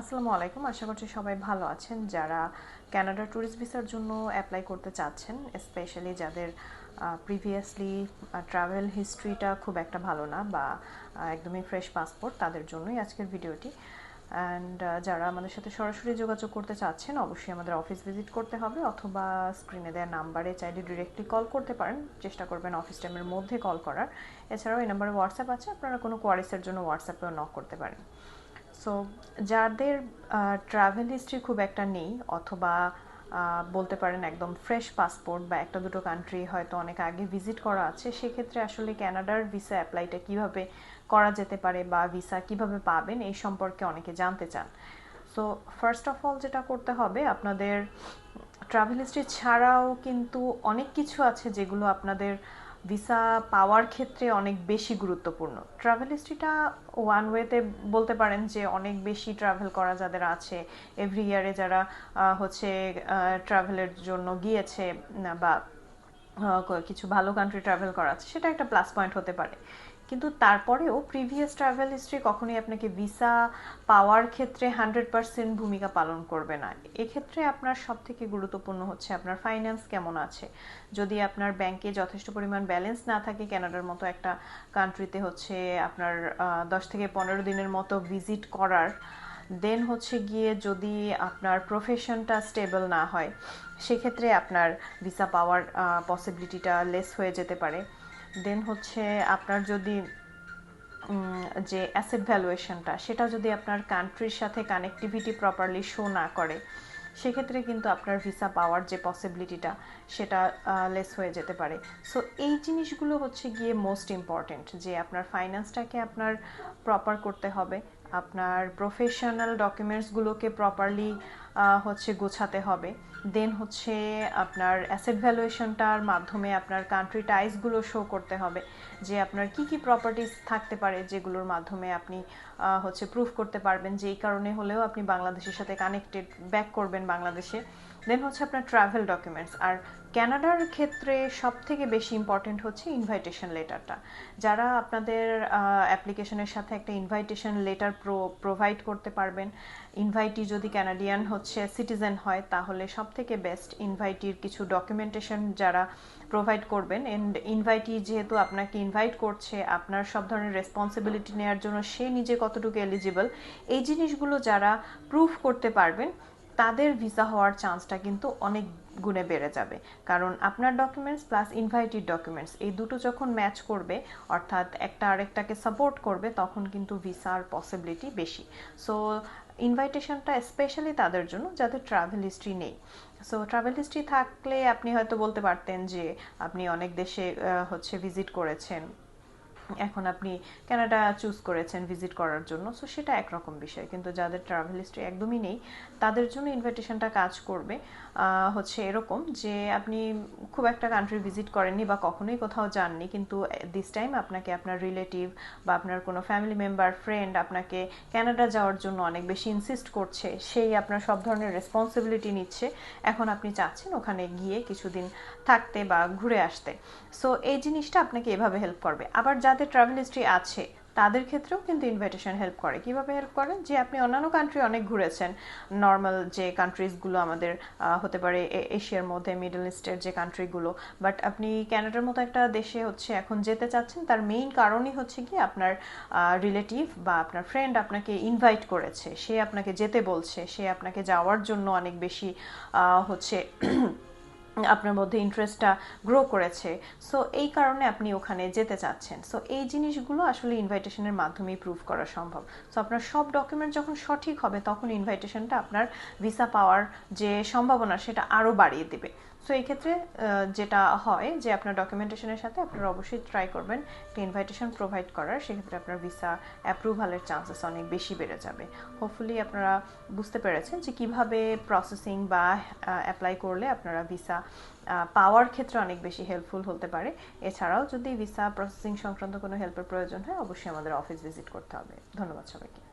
আসসালামু আলাইকুম। আশা করছি সবাই ভালো আছেন। যারা কানাডা ট্যুরিস্ট ভিসার জন্য অ্যাপ্লাই করতে চাচ্ছেন স্পেশালি যাদের প্রিভিয়াসলি ট্রাভেল হিস্ট্রিটা খুব একটা ভালো না বা একদমই ফ্রেশ পাসপোর্ট তাদের জন্যই আজকের ভিডিওটি। অ্যান্ড যারা আমাদের সাথে সরাসরি যোগাযোগ করতে চাচ্ছেন, অবশ্যই আমাদের অফিস ভিজিট করতে হবে অথবা স্ক্রিনে দেওয়া নাম্বারে চাইলে ডিরেক্টলি কল করতে পারেন। চেষ্টা করবেন অফিস টাইমের মধ্যে কল করার। এছাড়াও এই নাম্বারে হোয়াটসঅ্যাপ আছে। আপনারা কোনো কোয়ারিসের জন্য হোয়াটসঅ্যাপেও নক করতে পারেন। সো যাদের ট্রাভেল হিস্ট্রি খুব একটা নেই, অথবা বলতে পারেন একদম ফ্রেশ পাসপোর্ট বা একটা দুটো কান্ট্রি হয়তো অনেক আগে ভিজিট করা আছে, সেক্ষেত্রে আসলে ক্যানাডার ভিসা অ্যাপ্লাইটা কীভাবে করা যেতে পারে বা ভিসা কীভাবে পাবেন, এই সম্পর্কে অনেকে জানতে চান। সো ফার্স্ট অফ অল যেটা করতে হবে, আপনাদের ট্রাভেল হিস্ট্রি ছাড়াও কিন্তু অনেক কিছু আছে যেগুলো আপনাদের ভিসা পাওয়ার ক্ষেত্রে অনেক বেশি গুরুত্বপূর্ণ। ট্রাভেল হিস্ট্রিটা ওয়ান ওয়েতে বলতে পারেন যে অনেক বেশি ট্রাভেল করা যাদের আছে। এভরি ইয়ারে যারা হচ্ছে ট্রাভেলের জন্য গিয়েছে, বা কিছু ভালো কান্ট্রি ট্রাভেল করা আছে সেটা একটা প্লাস পয়েন্ট হতে পারে। কিন্তু তারপরেও প্রিভিয়াস ট্রাভেল হিস্ট্রি কখনোই আপনাকে ভিসা পাওয়ার ক্ষেত্রে হান্ড্রেড পার্সেন্ট ভূমিকা পালন করবে না। এক্ষেত্রে আপনার সব থেকে গুরুত্বপূর্ণ হচ্ছে আপনার ফাইন্যান্স কেমন আছে? যদি আপনার ব্যাংকে যথেষ্ট পরিমাণ ব্যালেন্স না থাকে ক্যানাডার মতো একটা কান্ট্রিতে হচ্ছে আপনার দশ থেকে পনেরো দিনের মতো ভিজিট করার দেন হচ্ছে গিয়ে যদি আপনার প্রফেশনটা স্টেবল না হয়, সেক্ষেত্রে আপনার ভিসা পাওয়ার পসিবিলিটিটা লেস হয়ে যেতে পারে। দেন হচ্ছে আপনার যদি যে অ্যাসেট ভ্যালুয়েশনটা সেটা যদি আপনার কান্ট্রির সাথে কানেক্টিভিটি প্রপারলি শো না করে, সেক্ষেত্রে কিন্তু আপনার ভিসা পাওয়ার যে পসিবিলিটিটা সেটা লেস হয়ে যেতে পারে। সো এই জিনিসগুলো হচ্ছে গিয়ে মোস্ট ইম্পর্ট্যান্ট যে আপনার ফাইন্যান্সটাকে আপনার প্রপার করতে হবে, আপনার প্রফেশনাল ডকুমেন্টসগুলোকে প্রপারলি হচ্ছে গোছাতে হবে। দেন হচ্ছে আপনার অ্যাসেট ভ্যালুয়েশনটার মাধ্যমে আপনার কান্ট্রি টাইসগুলো শো করতে হবে যে আপনার কি কি প্রপার্টিস থাকতে পারে যেগুলোর মাধ্যমে আপনি হচ্ছে প্রুফ করতে পারবেন যে এই কারণে হলেও আপনি বাংলাদেশের সাথে কানেক্টেড ব্যাক করবেন বাংলাদেশে। দেন হচ্ছে আপনার ট্রাভেল ডকুমেন্টস আর ক্যানাডার ক্ষেত্রে সব থেকে বেশি ইম্পর্টেন্ট হচ্ছে ইনভাইটেশন লেটারটা যারা আপনাদের অ্যাপ্লিকেশনের সাথে একটা ইনভাইটেশন লেটার প্রোভাইড করতে পারবেন ইনভাইটি যদি ক্যানাডিয়ান হচ্ছে সিটিজেন হয়, তাহলে সব থেকে বেস্ট ইনভাইটির কিছু ডকুমেন্টেশন যারা প্রোভাইড করবেন। অ্যান্ড ইনভাইটি যেহেতু আপনাকে ইনভাইট করছে, আপনার সব ধরনের রেসপন্সিবিলিটি নেওয়ার জন্য সে নিজে কতটুকু এলিজিবল এই জিনিসগুলো যারা প্রুফ করতে পারবেন তাদের ভিসা হওয়ার চান্সটা কিন্তু অনেক গুণে বেড়ে যাবে। কারণ আপনার ডকুমেন্টস প্লাস ইনভাইটেড ডকুমেন্টস এই দুটো যখন ম্যাচ করবে, অর্থাৎ একটা আরেকটাকে সাপোর্ট করবে, তখন কিন্তু ভিসার পসিবিলিটি বেশি। সো ইনভাইটেশনটা স্পেশালি তাদের জন্য, যাদের ট্রাভেল হিস্ট্রি নেই। সো ট্রাভেল হিস্ট্রি থাকলে আপনি হয়তো বলতে পারতেন যে, আপনি অনেক দেশে হচ্ছে ভিজিট করেছেন। এখন আপনি কানাডা চুজ করেছেন ভিজিট করার জন্য। সো সেটা একরকম বিষয়। কিন্তু যাদের ট্রাভেল হিস্ট্রি একদমই নেই, তাদের জন্য ইনভিটেশনটা কাজ করবে হচ্ছে এরকম যে আপনি খুব একটা কান্ট্রি ভিজিট করেননি বা কখনোই কোথাও যাননি, কিন্তু দিস টাইম আপনাকে আপনার রিলেটিভ বা আপনার কোনো ফ্যামিলি মেম্বার ফ্রেন্ড আপনাকে কানাডা যাওয়ার জন্য অনেক বেশি ইনসিস্ট করছে, সেই আপনার সব ধরনের রেসপন্সিবিলিটি নিচ্ছে। এখন আপনি চাচ্ছেন ওখানে গিয়ে কিছুদিন থাকতে বা ঘুরে আসতে। সো এই জিনিসটা আপনাকে এভাবে হেল্প করবে। আবার যাদের ট্রাভেল হিস্ট্রি আছে, তাদের ক্ষেত্রেও কিন্তু ইনভাইটেশন হেল্প করে। কীভাবে হেল্প করে যে আপনি অন্যান্য কান্ট্রি অনেক ঘুরেছেন। নর্মাল যে কান্ট্রিজগুলো আমাদের হতে পারে এশিয়ার মধ্যে মিডল ইস্টের যে কান্ট্রিগুলো বাট আপনি ক্যানাডার মতো একটা দেশে হচ্ছে এখন যেতে চাচ্ছেন, তার মেইন কারণই হচ্ছে কি আপনার রিলেটিভ বা আপনার ফ্রেন্ড আপনাকে ইনভাইট করেছে। সে আপনাকে যেতে বলছে। সে আপনাকে যাওয়ার জন্য অনেক বেশি হচ্ছে আপনার মধ্যে ইন্টারেস্টটা গ্রো করেছে। সো এই কারণে আপনি ওখানে যেতে চাচ্ছেন। সো এই জিনিসগুলো আসলে ইনভাইটেশনের মাধ্যমেই প্রুভ করা সম্ভব। সো আপনার সব ডকুমেন্ট যখন সঠিক হবে, তখন ইনভাইটেশনটা আপনার ভিসা পাওয়ার যে সম্ভাবনা, সেটা আরও বাড়িয়ে দেবে। সো এই ক্ষেত্রে যেটা হয় যে আপনার ডকুমেন্টেশনের সাথে আপনারা অবশ্যই ট্রাই করবেন একটা ইনভাইটেশন প্রোভাইড করার। সেক্ষেত্রে আপনার ভিসা অ্যাপ্রুভালের চান্সেস অনেক বেশি বেড়ে যাবে। হোপফুলি আপনারা বুঝতে পেরেছেন যে কীভাবে প্রসেসিং বা অ্যাপ্লাই করলে আপনারা ভিসা পাওয়ার ক্ষেত্রে অনেক বেশি হেল্পফুল হতে পারে। এছাড়াও যদি ভিসা প্রসেসিং সংক্রান্ত কোনো হেল্পের প্রয়োজন হয়, অবশ্যই আমাদের অফিস ভিজিট করতে হবে। ধন্যবাদ সবাইকে।